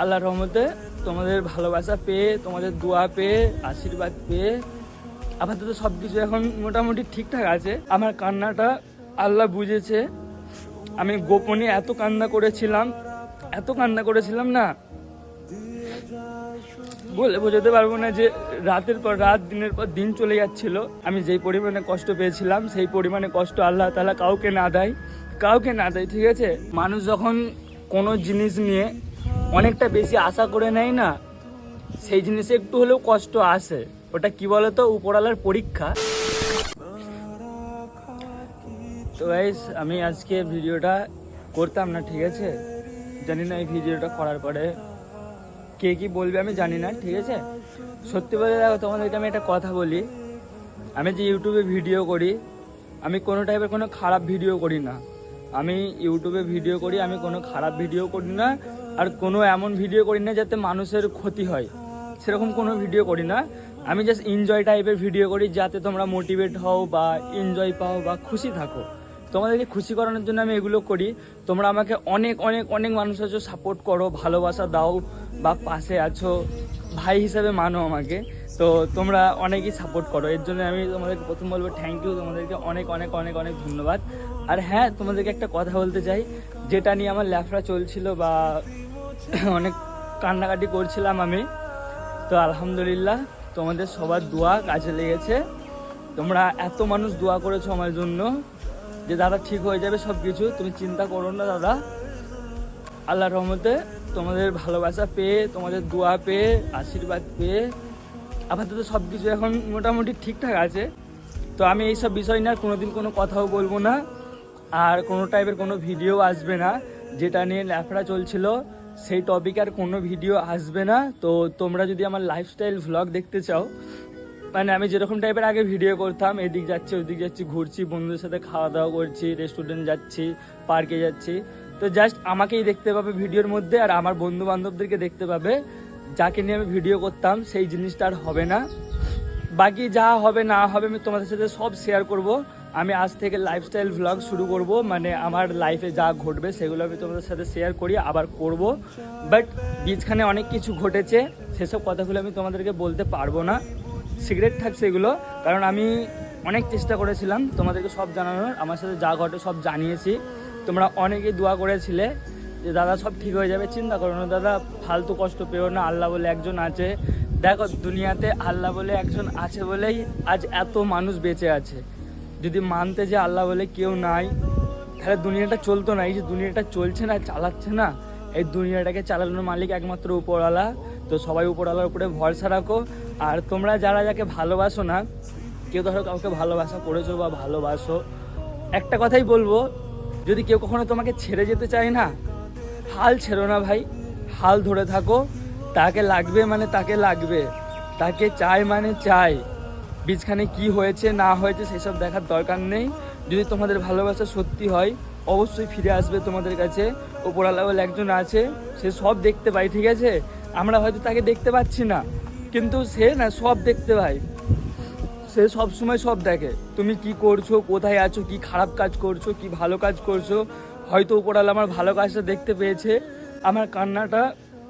আল্লাহর রহমতে তোমাদের ভালোবাসা পেয়ে, তোমাদের দোয়া পেয়ে, আশীর্বাদ পেয়ে, আপাতত সব কিছু এখন মোটামুটি ঠিকঠাক আছে। আমার কান্নাটা আল্লাহ বুঝেছে। আমি গোপনে এত কান্না করেছিলাম, এত কান্না করেছিলাম না, বলে বোঝাতে পারব না যে রাতের পর রাত, দিনের পর দিন চলে যাচ্ছিল। আমি যেই পরিমাণে কষ্ট পেয়েছিলাম, সেই পরিমাণে কষ্ট আল্লাহ তালা কাউকে না দেয়। কাউকে না দেয়, ঠিক আছে? মানুষ যখন কোনো জিনিস নিয়ে অনেকটা বেশি আশা করে নেয় না, সেই জিনিসে একটু হলেও কষ্ট আসে। ওটা কি বলতো? উপরালার পরীক্ষা। তো গাইস আমি আজকে ভিডিওটা করতাম না, ঠিক আছে? জানি না এই ভিডিওটা করার পরে কে কি বলবে আমি জানি না, ঠিক আছে? সত্যি বলে দেখো, তোমাদেরকে আমি একটা কথা বলি। আমি যে ইউটিউবে ভিডিও করি, আমি কোনো টাইপের কোনো খারাপ ভিডিও করি না। আমি ইউটিউবে ভিডিও করি, আমি কোনো খারাপ ভিডিও করি না। আর কোনো এমন ভিডিও করি না যাতে মানুষের ক্ষতি হয়। সেরকম কোনো ভিডিও করি না। আমি জাস্ট এনজয় টাইপের ভিডিও করি যাতে তোমরা মোটিভেট হও বা এনজয় পাও বা খুশি থাকো। তোমাদেরকে খুশি করানোর জন্য আমি এগুলো করি। তোমরা আমাকে অনেক অনেক অনেক মানুষ আছো সাপোর্ট করো, ভালোবাসা দাও বা পাশে আছো। ভাই হিসাবে মানো আমাকে। তো তোমরা অনেকই সাপোর্ট করো। এর জন্য আমি তোমাদেরকে প্রথম বলব থ্যাংক ইউ তোমাদেরকে অনেক অনেক অনেক অনেক ধন্যবাদ। আর হ্যাঁ তোমাদেরকে একটা কথা বলতে চাই। যেটা নিয়ে আমার ল্যাফড়া চলছিল বা অনেক কান্নাকাটি করছিলাম আমি। তো আলহামদুলিল্লাহ, তোমাদের সবার দোয়া কাজে লেগেছে। তোমরা এত মানুষ দোয়া করেছ আমার জন্য যে দাদা ঠিক হয়ে যাবে সব কিছু তুমি চিন্তা করো না দাদা। আল্লাহর রহমতে তোমাদের ভালোবাসা পেয়ে, তোমাদের দোয়া পেয়ে, আশীর্বাদ পেয়ে আপাতত সব কিছু এখন মোটামুটি ঠিকঠাক আছে। তো আমি এইসব বিষয় নিয়ে আর কোনোদিন কোনো কথাও বলব না। আর কোনো টাইপের কোনো ভিডিও আসবে না। যেটা নিয়ে ল্যাফড়া চলছিল। সেই টপিক আর কোনো ভিডিও আসবে না। তো তোমরা যদি আমার লাইফস্টাইল ভ্লগ দেখতে চাও মানে আমি যেরকম টাইপের আগে ভিডিও করতাম, এদিক যাচ্ছি, ওদিক যাচ্ছি, ঘুরছি, বন্ধুদের সাথে খাওয়া দাওয়া করছি রেস্টুরেন্ট যাচ্ছি পার্কে যাচ্ছি। তো জাস্ট আমাকেই দেখতে পাবে ভিডিওর মধ্যে আর আমার বন্ধু বান্ধবদেরকে দেখতে পাবে। যাকে নিয়ে আমি ভিডিও করতাম, সেই জিনিসটা আর হবে না। বাকি যা হবে না হবে আমি তোমাদের সাথে সব শেয়ার করব। আমি আজ থেকে লাইফস্টাইল ভ্লগ শুরু করব মানে আমার লাইফে যা ঘটবে সেগুলো আমি তোমাদের সাথে শেয়ার করি, আবার করব। বাট বীজখানে অনেক কিছু ঘটেছে, সেসব কথাগুলো আমি তোমাদেরকে বলতে পারব না। সিগারেট থাকছে এগুলো, কারণ আমি অনেক চেষ্টা করেছিলাম তোমাদেরকে সব জানানোর, আমার সাথে যা ঘটে সব জানিয়েছি। তোমরা অনেকেই দোয়া করেছিলে যে, দাদা, সব ঠিক হয়ে যাবে, চিন্তা করো না, দাদা, ফালতু কষ্ট পেও না, আল্লাহ বলে একজন আছে। দেখো, দুনিয়াতে আল্লাহ বলে একজন আছে বলেই আজ এত মানুষ বেঁচে আছে। যদি মানতে যে আল্লাহ বলে কেউ নাই, তাহলে দুনিয়াটা চলতো না। এই যে দুনিয়াটা চলছে না, চালাচ্ছে না, এই দুনিয়াটাকে চালানোর মালিক একমাত্র উপরওয়ালা। তো সবাই উপরওয়ালার উপরে ভরসা রাখো। আর তোমরা যারা যাকে ভালোবাসো না, কেউ ধরো কাউকে ভালোবাসা করেছ বা ভালোবাসো, একটা কথাই বলব, যদি কেউ কখনো তোমাকে ছেড়ে যেতে চায় না, হাল ছেড়ো না ভাই, হাল ধরে থাকো। তাকে লাগবে মানে তাকে লাগবে, তাকে চাই মানে চাই বীজখানে কি হয়েছে, না হয়েছে সেসব দেখার দরকার নেই। যদি তোমাদের ভালোবাসা সত্যি হয়, অবশ্যই ফিরে আসবে তোমাদের কাছে। ওপরালা বলে একজন আছে, সে সব দেখতে পায়, ঠিক আছে? আমরা হয়তো তাকে দেখতে পাচ্ছি না, কিন্তু সে না, সব দেখতে পাই সে সব সময় সব দেখে। তুমি কি করছ, কোথায় আছো, কি খারাপ কাজ করছ, কি ভালো কাজ করছ? হয়তো উপরাল আমার ভালো কাজটা দেখতে পেয়েছে। আমার কান্নাটা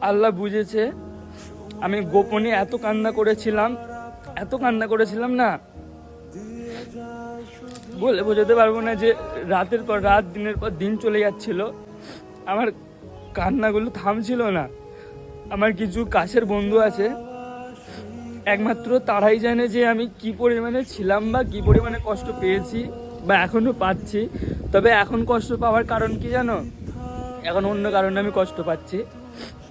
আল্লাহ বুঝেছে। আমি গোপনে এত কান্না করেছিলাম এত কান্না করেছিলাম না? বলে বোঝাতে পারব না যে রাতের পর রাত, দিনের পর দিন চলে যাচ্ছিল। আমার কান্নাগুলো থামছিল না। আমার কিছু কাছের বন্ধু আছে। একমাত্র তারাই জানে যে আমি কি পরিমাণে ছিলাম বা কি পরিমাণে কষ্ট পেয়েছি বা এখনও পাচ্ছি। তবে এখন কষ্ট পাওয়ার কারণ কি জানো? এখন অন্য কারণে আমি কষ্ট পাচ্ছি।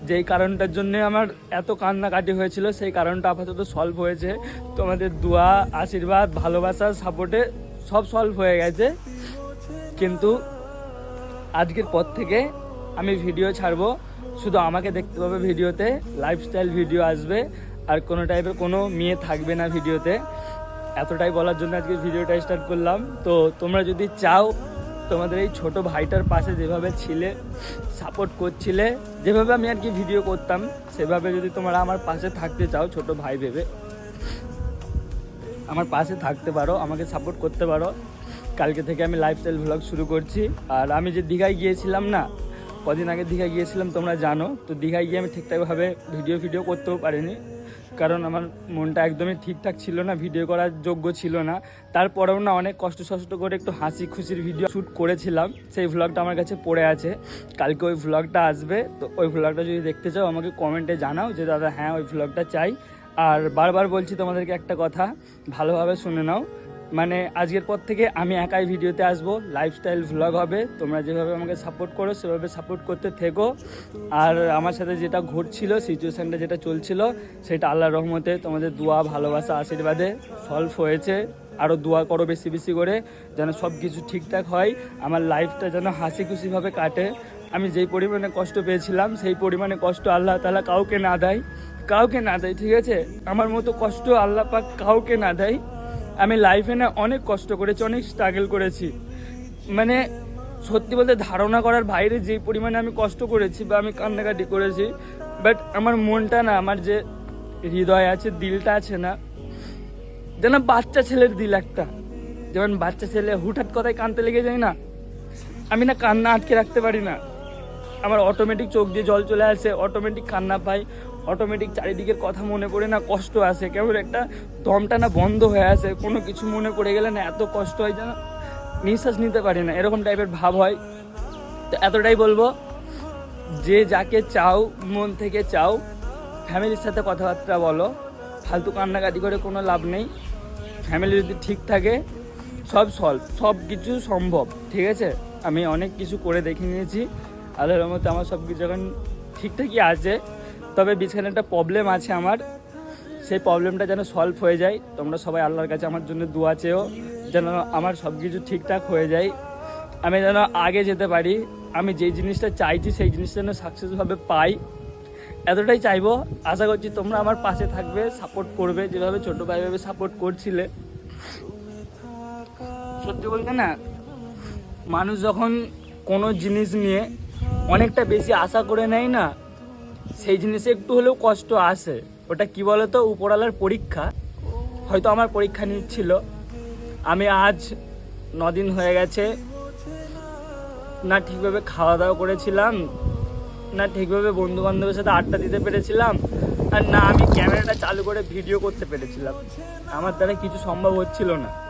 যেই কারণটার জন্য আমার এত কান্নাকাটি হয়েছিল, সেই কারণটা আপাতত সলভ হয়েছে। তোমাদের দোয়া, আশীর্বাদ, ভালোবাসা সাপোর্টে সব সলভ হয়ে গেছে। কিন্তু আজকের পর থেকে আমি ভিডিও ছাড়বো। শুধু আমাকে দেখতে পাবে ভিডিওতে লাইফস্টাইল ভিডিও আসবে। আর কোনো টাইপের কোনো মেয়ে থাকবে না ভিডিওতে এতটাই বলার জন্য আজকে ভিডিওটা স্টার্ট করলাম। তো তোমরা যদি চাও তোমাদের এই ছোট ভাইটার পাশে যেভাবে ছিলে সাপোর্ট করছিলে, যেভাবে আমি আর কি ভিডিও করতাম, সেভাবে যদি তোমরা আমার পাশে থাকতে চাও, ছোট ভাই ভেবে, আমার পাশে থাকতে পারো, আমাকে সাপোর্ট করতে পারো। কালকে থেকে আমি লাইফস্টাইল ভ্লগ শুরু করছি। আর আমি যে দীঘায় গিয়েছিলাম না, কদিন আগে দীঘায় গিয়েছিলাম, তোমরা জানো। তো দীঘায় গিয়ে আমি ঠিকঠাকভাবে ভিডিও ভিডিও করতেও পারিনি। কারণ আমার মনটা একদমই ঠিকঠাক ছিল না ভিডিও করার যোগ্য ছিল না। তারপরেও না অনেক কষ্ট সষ্ট করে একটু হাসি খুশির ভিডিও শ্যুট করেছিলাম। সেই ভ্লগটা আমার কাছে পড়ে আছে। কালকে ওই ভ্লগটা আসবে। তো ওই ভ্লগটা যদি দেখতে চাও, আমাকে কমেন্টে জানাও যে, দাদা হ্যাঁ ওই ভ্লগটা চাই। আর বারবার বলছি তোমাদেরকে একটা কথা, ভালোভাবে শুনে নাও। মানে আজকের পর থেকে আমি একাই ভিডিওতে আসব। লাইফস্টাইল ভ্লগ হবে। তোমরা যেভাবে আমাকে সাপোর্ট করো, সেভাবে সাপোর্ট করতে থেকো। আর আমার সাথে যেটা ঘটছিল সিচুয়েশানটা যেটা চলছিল, সেটা আল্লাহর রহমতে তোমাদের দোয়া, ভালোবাসা, আশীর্বাদে সলভ হয়েছে। আরও দোয়া করো বেশি বেশি করে, যেন সব কিছু ঠিকঠাক হয়। আমার লাইফটা যেন হাসি খুশিভাবে কাটে। আমি যেই পরিমাণে কষ্ট পেয়েছিলাম, সেই পরিমাণে কষ্ট আল্লাহ তালা কাউকে না দেয়। কাউকে না দেয়, ঠিক আছে? আমার মতো কষ্ট আল্লাহ পাক কাউকে না দেয়। আমি লাইফে না অনেক কষ্ট করেছি, অনেক স্ট্রাগল করেছি। মানে সত্যি বলতে ধারণা করার বাইরে যে পরিমাণে আমি কষ্ট করেছি বা আমি কান্নাকাটি করেছি বাট আমার মনটা না, আমার যে হৃদয় আছে, দিলটা আছে না, যেন বাচ্চা ছেলের দিল একটা। যেমন বাচ্চা ছেলে হুটহাট কথায় কানতে লেগে যায় না, আমি না কান্না আটকে রাখতে পারি না। আমার অটোমেটিক চোখ দিয়ে জল চলে আসে অটোমেটিক কান্না পাই অটোমেটিক চারিদিকের কথা মনে পড়ে না, কষ্ট আসে। কেমন একটা দমটা না বন্ধ হয়ে আসে, কোনো কিছু মনে পড়ে গেলে না এত কষ্ট হয় যেন নিঃশ্বাস নিতে পারি না। এরকম টাইপের ভাব হয়। তো এতটাই বলব, যে যাকে চাও, মন থেকে চাও, ফ্যামিলির সাথে কথাবার্তা বলো, ফালতু কান্নাকাটি করে কোনো লাভ নেই। ফ্যামিলি যদি ঠিক থাকে, সব সলভ সব কিছু সম্ভব, ঠিক আছে? আমি অনেক কিছু করে দেখে নিয়েছি। আল্লাহর মতো আমার সব কিছু এখন ঠিকঠাকই আছে। তবে বিছানে একটা প্রবলেম আছে আমার। সেই প্রবলেমটা যেন সলভ হয়ে যায়। তোমরা সবাই আল্লাহর কাছে আমার জন্য দোয়া চেয়েও যেন আমার সব কিছু ঠিকঠাক হয়ে যায়। আমি যেন আগে যেতে পারি। আমি যেই জিনিসটা চাইছি, সেই জিনিসটা যেন সাকসেসভাবে পাই। এতটাই চাইব। আশা করছি তোমরা আমার পাশে থাকবে সাপোর্ট করবে, যেভাবে ছোটো ভাইভাবে সাপোর্ট করছিলে। সত্যি বলতে না, মানুষ যখন কোনো জিনিস নিয়ে অনেকটা বেশি আশা করে নেয় না সেই জিনিসে একটু হলেও কষ্ট আসে। ওটা কি বলতো? উপরওয়ালার পরীক্ষা। হয়তো আমার পরীক্ষা নিচ্ছিল। আমি আজ দিন হয়ে গেছে। না ঠিকভাবে খাওয়া দাওয়া করেছিলাম। না ঠিকভাবে বন্ধু বান্ধবের সাথে আড্ডা দিতে পেরেছিলাম। আর না আমি ক্যামেরাটা চালু করে ভিডিও করতে পেরেছিলাম। আমার দ্বারা কিছু সম্ভব হচ্ছিল না।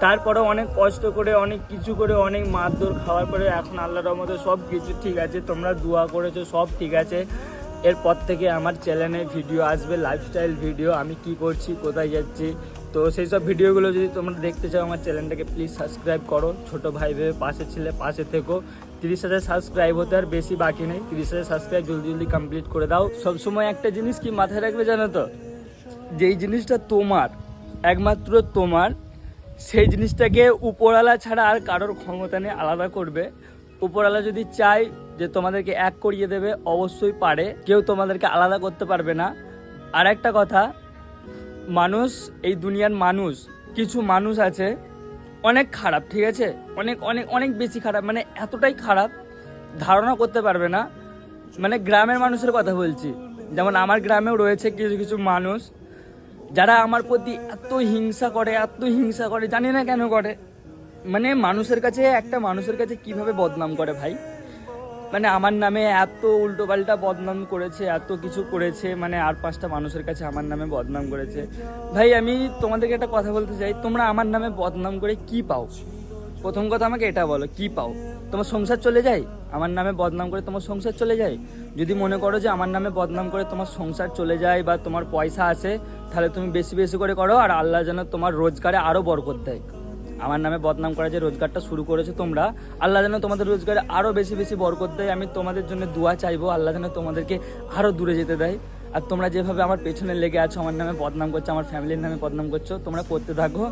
তারপরে অনেক কষ্ট করে, অনেক কিছু করে, অনেক মারধর খাওয়ার পরে এখন আল্লাহর রহমতে সব কিছু ঠিক আছে। তোমরা দোয়া করেছ, সব ঠিক আছে। এরপর থেকে আমার চ্যানেলে ভিডিও আসবে লাইফস্টাইল ভিডিও আমি কি করছি, কোথায় যাচ্ছি। তো সেই সব ভিডিওগুলো যদি তোমরা দেখতে চাও আমার চ্যানেলটাকে প্লিজ সাবস্ক্রাইব করো। ছোট ভাই ভেবে পাশে ছিলে, পাশে থেকো। তিরিশ হাজার সাবস্ক্রাইব হতে আর বেশি বাকি নেই। তিরিশ হাজার সাবস্ক্রাইব জলদি জলদি কমপ্লিট করে দাও। সবসময় একটা জিনিস কি মাথায় রাখবে জানো তো? যেই জিনিসটা তোমার, একমাত্র তোমার, সেই জিনিসটাকে উপরওয়ালা ছাড়া আর কারোর ক্ষমতা নেই, আলাদা করবে। উপরওয়ালা যদি চায় যে তোমাদেরকে এক করিয়ে দেবে, অবশ্যই পারে। কেউ তোমাদেরকে আলাদা করতে পারবে না। আর একটা কথা, মানুষ, এই দুনিয়ার মানুষ, কিছু মানুষ আছে, অনেক খারাপ, ঠিক আছে? অনেক অনেক অনেক বেশি খারাপ মানে এতটাই খারাপ, ধারণা করতে পারবে না। মানে গ্রামের মানুষের কথা বলছি। যেমন আমার গ্রামেও রয়েছে কিছু কিছু মানুষ, যারা আমার প্রতি এত হিংসা করে, এত হিংসা করে, জানি না কেন করে। মানে মানুষের কাছে, একটা মানুষের কাছে কীভাবে বদনাম করে ভাই? মানে আমার নামে এত উল্টোপাল্টা বদনাম করেছে, এত কিছু করেছে মানে আর পাঁচটা মানুষের কাছে আমার নামে বদনাম করেছে। ভাই, আমি তোমাদেরকে একটা কথা বলতে চাই, তোমরা আমার নামে বদনাম করে কি পাও? প্রথম কথা আমাকে এটা বলো, কি পাও? তোমার সংসার চলে যায়? আমার নামে বদনাম করে তোমার সংসার চলে যায়? যদি মনে করো যে আমার নামে বদনাম করে তোমার সংসার চলে যায় বা তোমার পয়সা আসে তাহলে তুমি বেশি বেশি করে করো আর আল্লাহ যেন তোমার রোজগারে আরও বরকত দেয়। আমার নামে বদনাম করা যে রোজগারটা শুরু করেছ তোমরা, আল্লাহ যেন তোমাদের রোজগারে আরও বেশি বেশি বরকত দেয়। আমি তোমাদের জন্য দোয়া চাইব, আল্লাহ যেন তোমাদেরকে আরও দূরে যেতে দেয়। আর তোমরা যেভাবে আমার পেছনে লেগে আছো, আমার নামে বদনাম করছ, আমার ফ্যামিলির নামে বদনাম করছ, তোমরা করতে থাকো।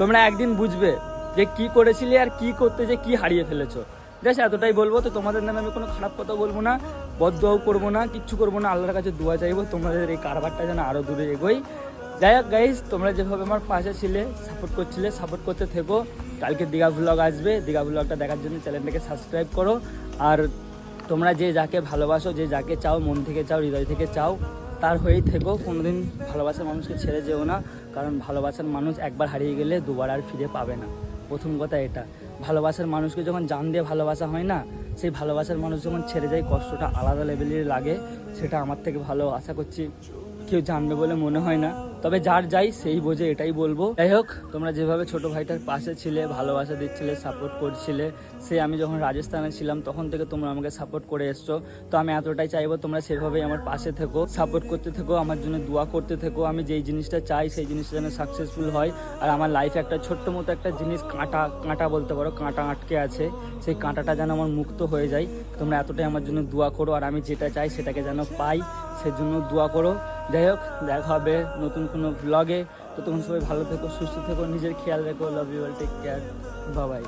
তোমরা একদিন বুঝবে যে কি করেছিলে আর কি করতে, যে কি হারিয়ে ফেলেছো। জাস্ট এতটাই বলব, তো তোমাদের নামে আমি কোনো খারাপ কথা বলব না বদুয়াও করব না, কিচ্ছু করব না, আল্লাহর কাছে দোয়া চাইব, তোমাদের এই কারবারটা যেন আরও দূরে এগোই যাই হোক গাইজ তোমরা যেভাবে আমার পাশে ছিলে সাপোর্ট করছিলে সাপোর্ট করতে থেকো। কালকে দীঘা ভ্লগ আসবে। দীঘা ভ্লগটা দেখার জন্য চ্যানেলটাকে সাবস্ক্রাইব করো। আর তোমরা যে যাকে ভালোবাসো, যে যাকে চাও, মন থেকে চাও, হৃদয় থেকে চাও, তার হয়েই থেকো। কোনোদিন ভালোবাসার মানুষকে ছেড়ে যেও না। কারণ ভালোবাসার মানুষ একবার হারিয়ে গেলে দুবার আর ফিরে পাবে না। প্রথম কথা এটা। ভালোবাসার মানুষকে যখন জান দিয়ে ভালোবাসা হয় না, সেই ভালোবাসার মানুষ যখন ছেড়ে যায়, কষ্টটা আলাদা লেভেলের লাগে। সেটা আমার থেকে ভালো আশা করছি। কেউ জানবে বলে মনে হয় না। তবে যার যাই সেই বোঝে, এটাই বলব। যাই হোক তোমরা যেভাবে ছোট ভাইটার পাশে ছিলে, ভালোবাসা দিচ্ছিলে সাপোর্ট করছিলে, সে আমি যখন রাজস্থানে ছিলাম, তখন থেকে তোমরা আমাকে সাপোর্ট করে এসছো। তো আমি এতটাই চাইব তোমরা সেভাবেই আমার পাশে থেকো সাপোর্ট করতে থেকো, আমার জন্য দোয়া করতে থেকো। আমি যেই জিনিসটা চাই, সেই জিনিসটা যেন সাকসেসফুল হয়। আর আমার লাইফে একটা ছোট্ট মতো একটা জিনিস, কাঁটা কাঁটা বলতে পারো, কাঁটা আটকে আছে। সেই কাঁটাটা যেন আমার মুক্ত হয়ে যায়। তোমরা এতটাই আমার জন্য দোয়া করো, আর আমি যেটা চাই সেটাকে যেন পাই, সেজন্য দোয়া করো। যাই হোক দেখা হবে নতুন কোনো ব্লগে তো তখন সবাই ভালো থেকো, সুস্থ থেকো, নিজের খেয়াল রেখো লাভ ইউ টেক কেয়ার বাবাই